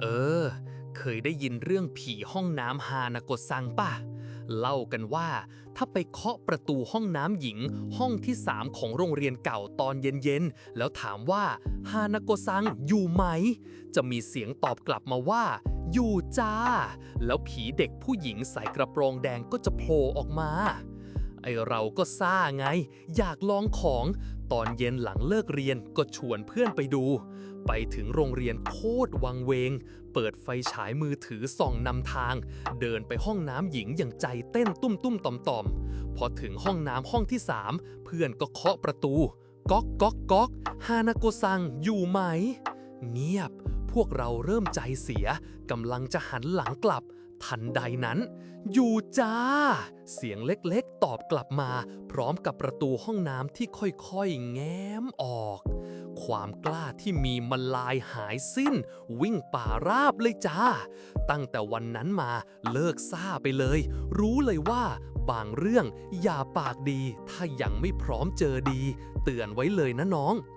เออ เคยได้ยินเรื่องผีห้องน้ำฮานาโกซังป่ะ เล่ากันว่า ถ้าไปเคาะประตูห้องน้ำหญิง ห้องที่สามของโรงเรียนเก่าตอนเย็นๆ แล้วถามว่าฮานาโกซังอยู่ไหม จะมีเสียงตอบกลับมาว่า อยู่จ้า แล้วผีเด็กผู้หญิงใส่กระโปรงแดงก็จะโผล่ออกมา ไอเราก็ซ่าไง อยากลองของ ตอนเย็นหลังเลิกเรียนก็ชวนเพื่อนไปดู ไปถึงโรงเรียนโคตรวังเวง เปิดไฟฉายมือถือส่องนำทาง เดินไปห้องน้ำหญิงอย่างใจเต้นตุ้มตุ้มต่อมต่อมๆพอถึงห้องน้ำห้องที่สามเพื่อนก็เคาะประตู ก๊อกก๊อกก๊อกฮานาโกซังอยู่ไหม เงียบ พวกเราเริ่มใจเสียกำลังจะหันหลังกลับ ทันใดนั้น อยู่จ้า เสียงเล็กๆ ตอบกลับมา พร้อมกับประตูห้องน้ำที่ค่อยๆ แง้มออก ความกล้าที่มีมันลายหายสิ้น วิ่งป่าราบเลยจ้า ตั้งแต่วันนั้นมาเลิกซ่าไปเลย รู้เลยว่าบางเรื่องอย่าปากดี ถ้ายังไม่พร้อมเจอดี เตือนไว้เลยนะน้อง